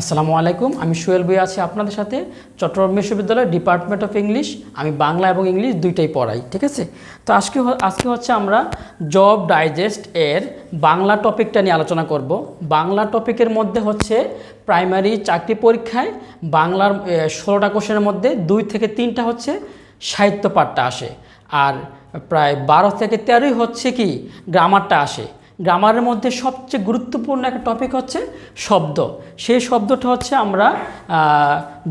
আসসালামু আলাইকুম, আমি সোহেল বই আছি আপনাদের সাথে। চট্টগ্রাম বিশ্ববিদ্যালয় ডিপার্টমেন্ট অফ ইংলিশ আমি বাংলা এবং ইংলিশ দুইটাই পড়াই, ঠিক আছে? তো আজকে আজকে হচ্ছে আমরা জব ডাইজেস্ট এর বাংলা টপিকটা নিয়ে আলোচনা করব। বাংলা টপিকের মধ্যে হচ্ছে প্রাইমারি চাকরি পরীক্ষায় বাংলার ষোলোটা কোশ্চেনের মধ্যে দুই থেকে তিনটা হচ্ছে সাহিত্য পাঠটা আসে। আর প্রায় বারো থেকে তেরোই হচ্ছে কি? গ্রামারটা আসে। গ্রামারের মধ্যে সবচেয়ে গুরুত্বপূর্ণ একটা টপিক হচ্ছে শব্দ। সেই শব্দটা হচ্ছে আমরা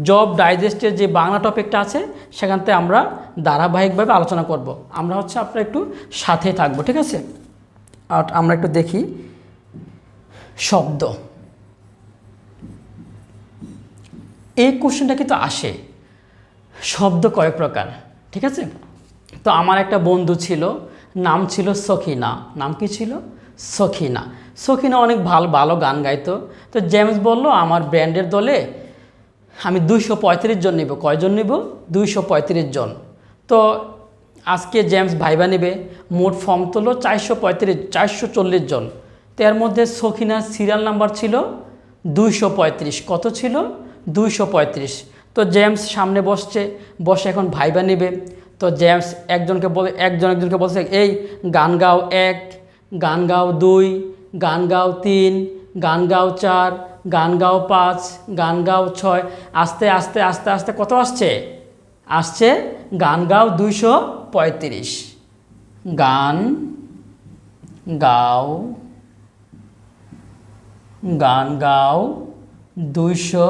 জব ডাইজেস্টের যে বাংলা টপিকটা আছে, সেখান থেকে আমরা ধারাবাহিকভাবে আলোচনা করব। আমরা হচ্ছে আপনারা একটু সাথে থাকব, ঠিক আছে? আর আমরা একটু দেখি শব্দ। এই কোশ্চেনটা কিন্তু আসে। শব্দ কয় প্রকার, ঠিক আছে? তো আমার একটা বন্ধু ছিল নাম ছিল সখিনা। নাম কি ছিল? সখিনা। সখিনা অনেক ভালো ভালো গান গাইতো। তো জেমস বলল, আমার ব্র্যান্ডের দলে আমি দুইশো পঁয়ত্রিশ জন নেব। কয়জন নেব? দুইশো পঁয়ত্রিশ জন। তো আজকে জেমস ভাইবা নেবে। মোট ফর্ম তুলো চারশো পঁয়ত্রিশ চারশো চল্লিশ জন। তো এর মধ্যে সখিনার সিরিয়াল নাম্বার ছিল দুইশো পঁয়ত্রিশ। কত ছিল? দুইশো পঁয়ত্রিশ। তো জেমস সামনে বসছে। বসে এখন ভাইবা নেবে। তো জেমস একজনকে বলে, একজন একজনকে বলছে, এই গান গাও এক, গান গাও দুই, গান গাও তিন, গান গাও চার, গান গাও পাঁচ, গান গাও ছয়। আস্তে আস্তে আস্তে আস্তে কত আসছে? আসছে গান গাও দুইশো পঁয়ত্রিশ। গান গাও গান গাও দুইশো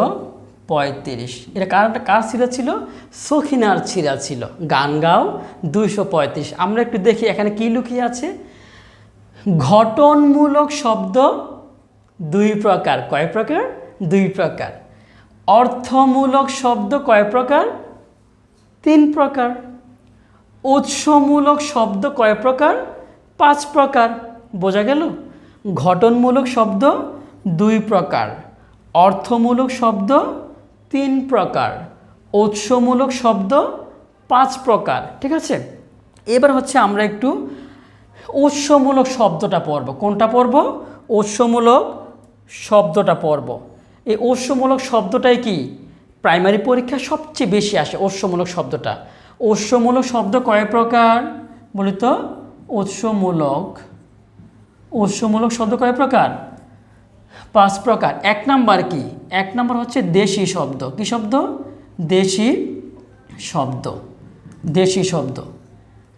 পঁয়ত্রিশ। এটা কার কার ছিঁড়া ছিল? সখিনার ছিঁড়া ছিল। গান গাও, দুইশো পঁয়ত্রিশ। আমরা একটু দেখি এখানে কি লুকিয়ে আছে। ঘটনমূলক শব্দ দুই প্রকার। কয় প্রকার? দুই প্রকার। অর্থমূলক শব্দ কয় প্রকার? তিন প্রকার। উৎসমূলক শব্দ কয় প্রকার? পাঁচ প্রকার। বোঝা গেল? ঘটনমূলক শব্দ দুই প্রকার। অর্থমূলক শব্দ তিন প্রকার। উৎসমূলক শব্দ পাঁচ প্রকার। ঠিক আছে? এবার হচ্ছে আমরা একটু উৎসমূলক শব্দটা পড়ব। কোনটা পড়ব? উৎসমূলক শব্দটা পড়ব। এই উৎসমূলক শব্দটাই কি? প্রাইমারি পরীক্ষা সবচেয়ে বেশি আসে উৎসমূলক শব্দটা। উৎসমূলক শব্দ কয় প্রকার? বলি তো উৎসমূলক। উৎসমূলক শব্দ কয় প্রকার? পাঁচ প্রকার। এক নাম্বার কি? এক নাম্বার হচ্ছে দেশি শব্দ। কি শব্দ? দেশি শব্দ। দেশি শব্দ।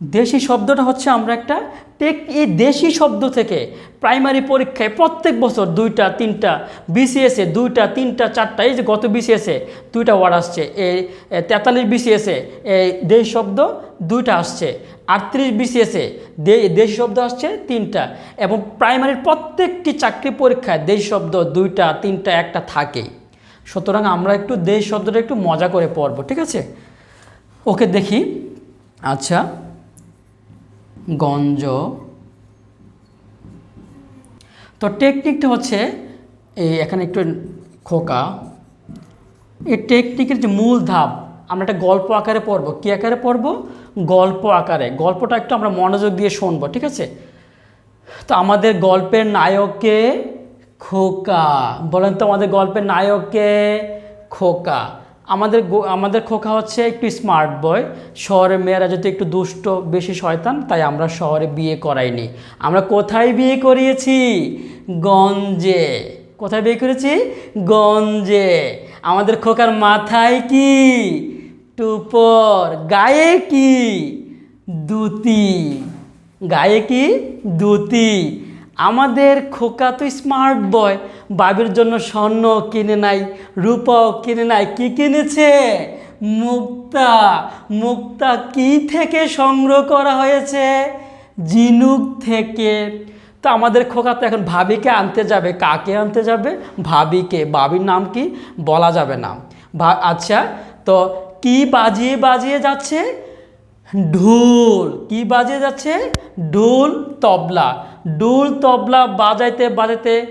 দেশি শব্দটা হচ্ছে আমরা একটা টেক, এই দেশি শব্দ থেকে প্রাইমারি পরীক্ষায় প্রত্যেক বছর দুইটা, তিনটা বিসিএসে দুইটা, তিনটা, চারটা, এই যে গত বিসিএসে দুইটা ওয়ার্ড আসছে এই তেতাল্লিশ বিসিএসে এই দেশ শব্দ দুইটা আসছে, আটত্রিশ বিসিএসে দেশি শব্দ আসছে তিনটা, এবং প্রাইমারির প্রত্যেকটি চাকরি পরীক্ষায় দেশ শব্দ দুইটা, তিনটা, একটা থাকেই সুতরাং আমরা একটু দেশ শব্দটা একটু মজা করে পড়ব, ঠিক আছে? ওকে দেখি। আচ্ছা। গঞ্জ। তো টেকনিকটা হচ্ছে এই এখানে একটু খোকা। এই টেকনিকের যে মূল ধাপ, আমরা একটা গল্প আকারে পড়ব। কী আকারে পড়ব? গল্প আকারে। গল্পটা একটু আমরা মনোযোগ দিয়ে শুনব, ঠিক আছে? তো আমাদের গল্পের নায়ককে খোকা। বলেন তো আমাদের গল্পের নায়ককে খোকা। আমাদের আমাদের খোকা হচ্ছে একটু স্মার্ট বয় শহরের মেয়েরা যদি একটু দুষ্ট, বেশি শয়তান, তাই আমরা শহরে বিয়ে করাইনি। আমরা কোথায় বিয়ে করিয়েছি? গঞ্জে। কোথায় বিয়ে করেছি? গঞ্জে। আমাদের খোকার মাথায় কি? টুপর। গায়ে কি? দুতি। গায়ে কি? দুতি। আমাদের খোকা তো স্মার্ট বয় বাবির জন্য স্বর্ণ কিনে নাই, রূপাও কিনে নাই, কি কিনেছে? মুক্তা মুক্তা কি থেকে সংগ্রহ করা হয়েছে? জিনুক থেকে। তো আমাদের খোকা তো এখন ভাবিকে আনতে যাবে। কাকে আনতে যাবে? ভাবিকে। ভাবির নাম কি? বলা যাবে না। আচ্ছা তো কি বাজিয়ে বাজিয়ে যাচ্ছে? ঢোল। কি বাজে যাচ্ছে? ঢোল, তবলা। ঢোল তবলা বাজাইতে বাজাইতে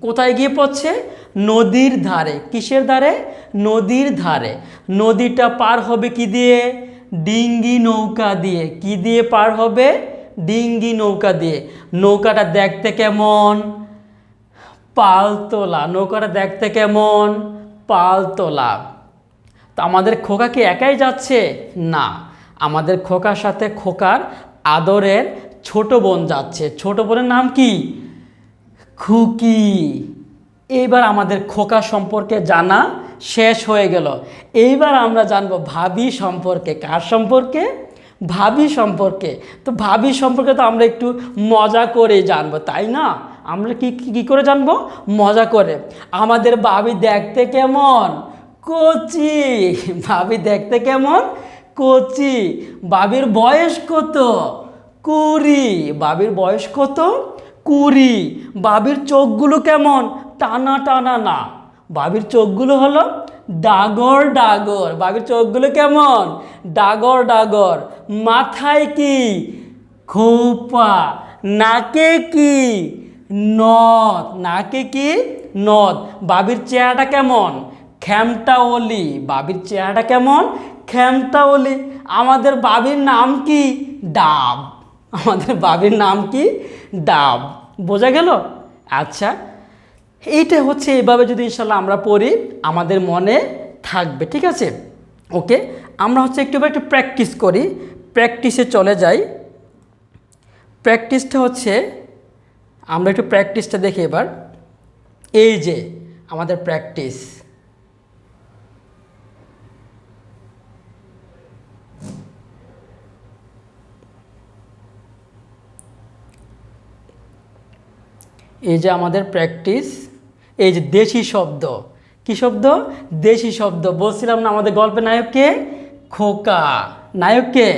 কোথায় গিয়ে পড়ছে? নদীর ধারে। কিসের ধারে? নদীর ধারে। নদীটা পার হবে কি দিয়ে? ডিঙ্গি নৌকা দিয়ে। কি দিয়ে পার হবে? ডিঙ্গি নৌকা দিয়ে। নৌকাটা দেখতে কেমন? পালতোলা। নৌকাটা দেখতে কেমন? পালতোলা। তো আমাদের খোকা কি একাই যাচ্ছে? না। আমাদের খোকার সাথে খোকার আদরের ছোট বোন যাচ্ছে। ছোট বোনের নাম কি? খুকি। এইবার আমাদের খোকা সম্পর্কে জানা শেষ হয়ে গেল। এইবার আমরা জানব ভাবি সম্পর্কে, কার সম্পর্কে? ভাবি সম্পর্কে। তো ভাবি সম্পর্কে তো আমরা একটু মজা করে জানব, তাই না? আমরা কি, কি- করে জানব? মজা করে। আমাদের ভাবি দেখতে কেমন? কচি। ভাবি দেখতে কেমন? কচি। বাবির বয়স কত? কুড়ি। বাবির বয়স কত? কুড়ি। বাবির চোখগুলো কেমন? টানা টানা না। বাবির চোখগুলো হলো ডাগর ডাগর। বাবির চোখগুলো কেমন? ডাগর ডাগর। মাথায় কি? খোপা। নাকে কি? নদ। নাকে কি? নদ। বাবির চেহারাটা কেমন? খ্যামটা ওলি। বাবির চেহারাটা কেমন? খ্যামটা আমাদের বাবির নাম কি? ডাব। আমাদের বাবির নাম কি? ডাব। বোঝা গেল? আচ্ছা এইটা হচ্ছে এইভাবে যদি ইনশাল্লাহ আমরা পড়ি, আমাদের মনে থাকবে, ঠিক আছে? ওকে, আমরা হচ্ছে একটু একটু প্র্যাকটিস করি। প্র্যাকটিসে চলে যাই। প্র্যাকটিসটা হচ্ছে, আমরা একটু প্র্যাকটিসটা দেখি এবার। এই যে, আমাদের প্র্যাকটিস। এই যে আমাদের প্র্যাকটিস এই যে দেশি শব্দ। কি শব্দ? দেশি শব্দ। বলছিলাম না আমাদের গল্পের নায়ককে? খোকা। নায়ককে?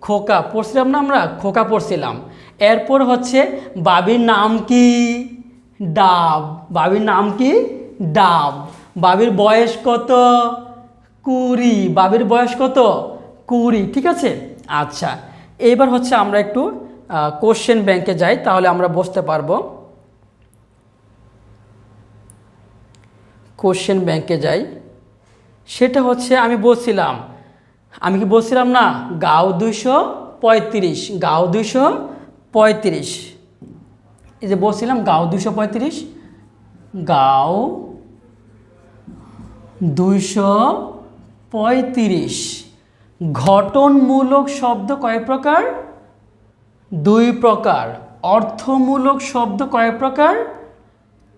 খোকা। পড়ছিলাম না আমরা? খোকা পড়ছিলাম। এরপর হচ্ছে বাবির নাম কি? ডাব। বাবির নাম কি? ডাব। বাবির বয়স কত? কুড়ি। বাবির বয়স কত? কুড়ি। ঠিক আছে? আচ্ছা। এইবার হচ্ছে আমরা একটু কোশ্চেন ব্যাংকে যাই, তাহলে আমরা বসতে পারব। কোশ্চেন ব্যাংকে যাই, সেটা হচ্ছে আমি বলছিলাম, আমি কি বলছিলাম না? গাও দুইশো পঁয়ত্রিশ, গাও দুইশো পঁয়ত্রিশ। এই যে বলছিলাম গাও দুইশো পঁয়ত্রিশ, গাও দুইশো পঁয়ত্রিশ। ঘটনমূলক শব্দ কয় প্রকার? দুই প্রকার। অর্থমূলক শব্দ কয় প্রকার?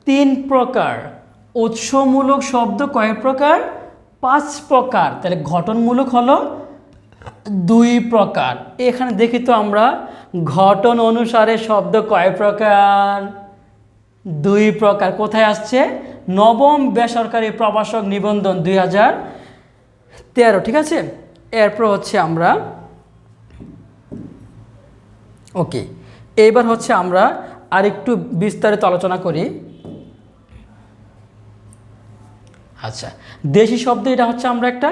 তিন প্রকার। উৎসমূলক শব্দ কয় প্রকার? পাঁচ প্রকার। তাহলে ঘটনমূলক হলো দুই প্রকার। এখানে দেখি তো আমরা ঘটন অনুসারে শব্দ কয় প্রকার? দুই প্রকার। কোথায় আসছে? নবম বেসরকারি প্রবাসক নিবন্ধন দুই হাজার তেরো, ঠিক আছে? এরপর হচ্ছে আমরা ওকে, এইবার হচ্ছে আমরা আরেকটু বিস্তারিত আলোচনা করি। আচ্ছা দেশি শব্দ এটা হচ্ছে আমরা একটা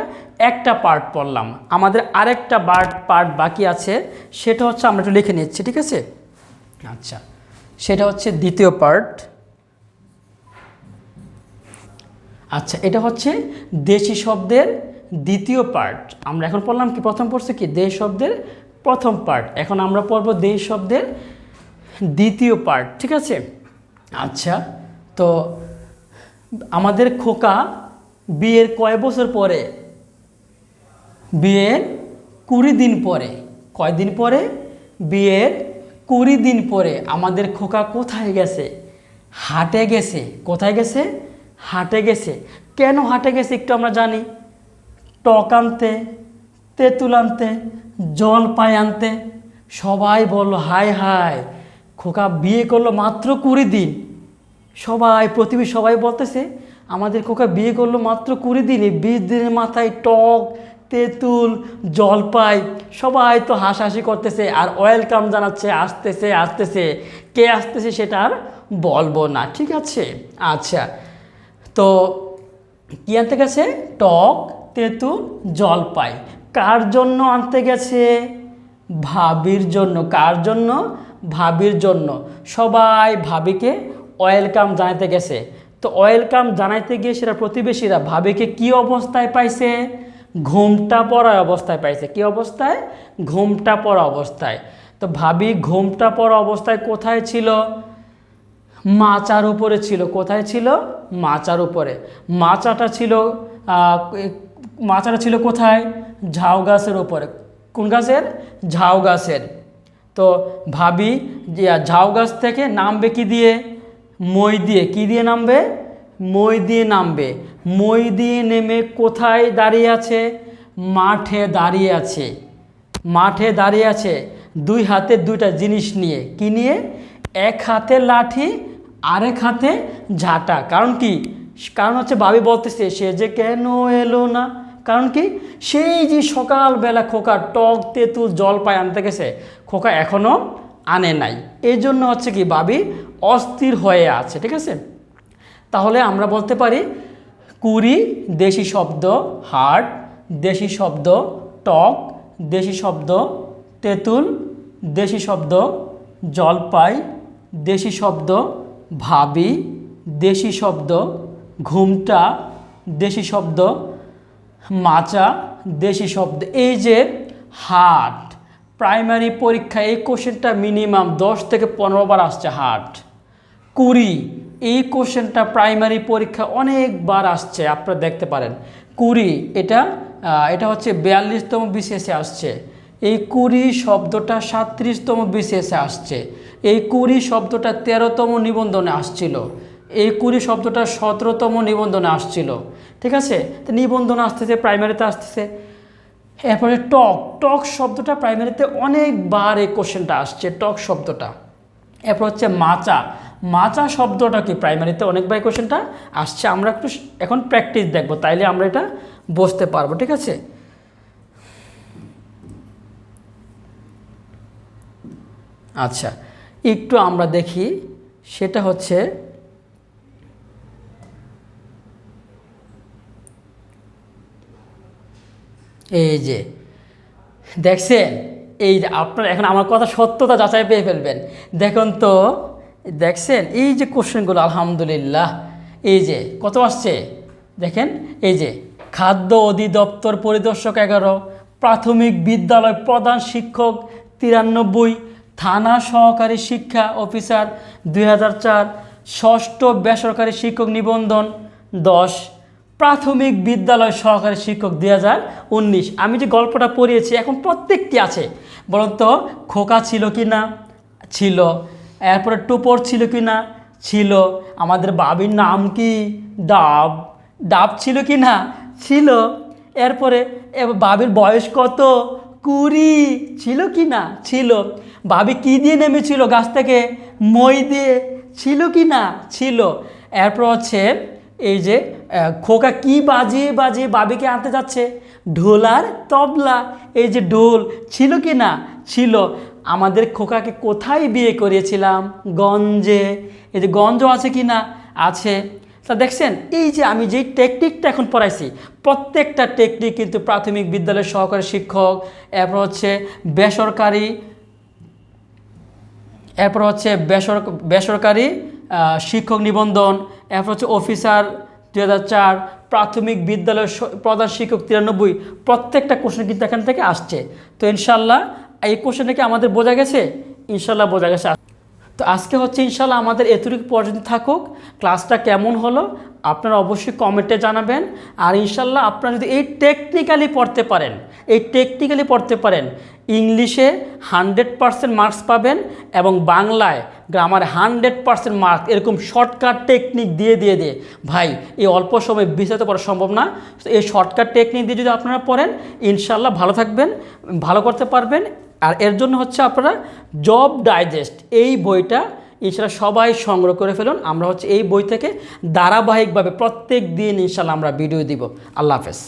একটা পার্ট পড়লাম। আমাদের আরেকটা পার্ট পার্ট বাকি আছে, সেটা হচ্ছে আমরা একটু লিখে নিচ্ছি, ঠিক আছে? আচ্ছা সেটা হচ্ছে দ্বিতীয় পার্ট আচ্ছা এটা হচ্ছে দেশি শব্দের দ্বিতীয় পার্ট আমরা এখন পড়লাম কি, প্রথম পড়ছে কি? দেশ শব্দের প্রথম পার্ট এখন আমরা পড়ব দেশ শব্দের দ্বিতীয় পার্ট ঠিক আছে? আচ্ছা তো আমাদের খোকা বিয়ের কয় বছর পরে? বিয়ের কুড়ি দিন পরে। কয়দিন পরে? বিয়ের কুড়ি দিন পরে। আমাদের খোকা কোথায় গেছে? হাটে গেছে। কোথায় গেছে? হাটে গেছে। কেন হাটে গেছে একটু আমরা জানি। টক আনতে, তেঁতুল আনতে জল পায় আনতে। সবাই বলল হাই হাই খোকা বিয়ে করল মাত্র কুড়ি দিন। সবাই, প্রতিবেশী সবাই বলতেছে, আমাদের খোকা বিয়ে করল মাত্র কুড়ি দিন, বিশ দিনের মাথায় টক, তেঁতুল, জলপাই, সবাই তো হাসাহাসি করতেছে আর ওয়েলকাম জানাচ্ছে, আসতেছে আসতেছে। কে আসতেছে সেটা আর বলব না, ঠিক আছে? আচ্ছা তো কি আনতে গেছে? টক, তেঁতুল, জলপাই। কার জন্য আনতে গেছে? ভাবির জন্য। কার জন্য? ভাবির জন্য। সবাই ভাবিকে ওয়েলকাম জানাইতে গেছে। তো ওয়েলকাম জানাইতে গিয়ে সেটা প্রতিবেশীরা ভাবিকে কি অবস্থায় পাইছে? ঘুমটা পড়া অবস্থায় পাইছে। কি অবস্থায়? ঘুমটা পড়া অবস্থায়। তো ভাবি ঘুমটা পড়া অবস্থায় কোথায় ছিল? মাচার উপরে ছিল। কোথায় ছিল? মাচার উপরে। মাচাটা ছিল মাচাটা ছিল কোথায়? ঝাউ গাছের উপরে। কোন গাছের? ঝাউ গাছের। তো ভাবি ঝাউ গাছ থেকে নামবে কি দিয়ে? মই দিয়ে, কি দিয়ে নামবে? মই দিয়ে নামবে। মই দিয়ে নেমে কোথায় দাঁড়িয়ে আছে? মাঠে দাঁড়িয়ে আছে। মাঠে দাঁড়িয়ে আছে। দুই হাতে দুইটা জিনিস নিয়ে। কি নিয়ে? এক হাতে লাঠি, আরেক হাতে ঝাঁটা। কারণ কি? কারণ হচ্ছে ভাবি বলতেছে, সে যে কেন এলো না? কারণ কি? সেই যে সকালবেলা খোকা টক তেঁতুল জল পায় আনতে গেছে, খোকা এখনও আনে নাই। এই জন্য হচ্ছে কি ভাবি, অস্থির হয়ে আছে, ঠিক আছে? তাহলে আমরা বলতে পারি, কুড়ি, দেশি শব্দ হাট দেশি শব্দ, টক, দেশি শব্দ, তেঁতুল, দেশি শব্দ, জলপাই, দেশি শব্দ, ভাবি, দেশি শব্দ, ঘুমটা, দেশি শব্দ, মাচা, দেশি শব্দ, এই যে হাট প্রাইমারি পরীক্ষা এই কোশ্চেনটা মিনিমাম দশ থেকে পনেরো বার আসছে হাট কুড়ি, এই কোশ্চেনটা প্রাইমারি পরীক্ষা অনেকবার আসছে, আপনারা দেখতে পারেন। কুড়ি, এটা এটা হচ্ছে বিয়াল্লিশতম বিসিএসে আসছে। এই কুড়ি শব্দটা সাত্রিশতম বিসিএসে আসছে। এই কুড়ি শব্দটা তেরোতম নিবন্ধনে আসছিল। এই কুড়ি শব্দটা সতেরোতম নিবন্ধনে আসছিল। ঠিক আছে? তো নিবন্ধন আসতেছে প্রাইমারিতে আসতেছে। এরপরে টক টক শব্দটা প্রাইমারিতে অনেকবার এই কোশ্চেনটা আসছে, টক শব্দটা। এরপর হচ্ছে মাচা। মাচা শব্দটা কি? প্রাইমারিতে অনেকবার কোশ্চেনটা আসছে। আমরা একটু এখন প্র্যাকটিস দেখব, তাইলে আমরা এটা বুঝতে পারব, ঠিক আছে? আচ্ছা একটু আমরা দেখি, সেটা হচ্ছে এই যে, দেখছেন? এই যে আপনার এখন আমার কথা সত্যতা যাচাই পেয়ে ফেলবেন। দেখুন তো, দেখছেন? এই যে কোশ্চেনগুলো, আলহামদুলিল্লাহ। এই যে, কত আসছে? দেখেন, এই যে, খাদ্য অধিদপ্তর পরিদর্শক এগারো, প্রাথমিক বিদ্যালয় প্রধান শিক্ষক তিরানব্বই, থানা সহকারী শিক্ষা অফিসার দুই হাজার চার, ষষ্ঠ বেসরকারি শিক্ষক নিবন্ধন দশ প্রাথমিক বিদ্যালয় সহকারী শিক্ষক দুই হাজার উনিশ। আমি যে গল্পটা পড়িয়েছি, এখন প্রত্যেকটি আছে। বলুন তো, খোকা ছিল কি না? ছিল। এরপরে টুপর ছিল কি না? ছিল। আমাদের বাবির নাম কি? ডাব। ডাব ছিল কি না? ছিল। এরপরে বাবির বয়স কত? কুড়ি। ছিল কি না? ছিল। বাবি কি দিয়ে নেমেছিল গাছ থেকে? মই দিয়ে। ছিল কি না? ছিল। এরপর হচ্ছে এই যে খোকা কি বাজিয়ে বাজিয়ে বাবিকে আনতে যাচ্ছে? ঢোলার তবলা। এই যে ঢোল, ছিল কি না? ছিল। আমাদের খোকাকে কোথায় বিয়ে করিয়েছিলাম গঞ্জে। এই যে গঞ্জ আছে কি না? আছে। তা দেখছেন, এই যে আমি যেই টেকনিকটা এখন পড়াইছি, প্রত্যেকটা টেকনিক কিন্তু প্রাথমিক বিদ্যালয়ের সহকারী শিক্ষক, এরপর হচ্ছে বেসরকারি, এরপর হচ্ছে বেসর, বেসরকারি শিক্ষক নিবন্ধন এরপর হচ্ছে অফিসার হাজার চার, প্রাথমিক বিদ্যালয়ের প্রধান শিক্ষক তিরানব্বই, প্রত্যেকটা কোশ্চেন কিন্তু এখান থেকে আসছে। তো ইনশাল্লাহ, এই কোশ্চেনটা কি আমাদের বোঝা গেছে? ইনশাল্লাহ বোঝা গেছে। তো আজকে হচ্ছে ইনশাল্লাহ আমাদের এতটুকু পর্যন্ত থাকুক। ক্লাসটা কেমন হলো আপনারা অবশ্যই কমেন্টে জানাবেন। আর ইনশাল্লাহ আপনারা যদি এই টেকনিক্যালি পড়তে পারেন, এই টেকনিক্যালি পড়তে পারেন, ইংলিশে হান্ড্রেড পারসেন্ট মার্কস পাবেন এবং বাংলায় গ্রামার হান্ড্রেড পারসেন্ট মার্ক এরকম শর্টকাট টেকনিক দিয়ে দিয়ে দিয়ে। ভাই, এই অল্প সময় বিস্তারিত পড়া সম্ভব না। এই শর্টকাট টেকনিক দিয়ে যদি আপনারা পড়েন ইনশাল্লাহ ভালো থাকবেন, ভালো করতে পারবেন আর এর জন্য হচ্ছে আপনারা জব ডাইজেস্ট এই বইটা ইনশাল্লাহ সবাই সংগ্রহ করে ফেলুন। আমরা হচ্ছে এই বই থেকে ধারাবাহিকভাবে প্রত্যেক দিন ইনশাল্লাহ আমরা ভিডিও দিব। আল্লাহ হাফেজ।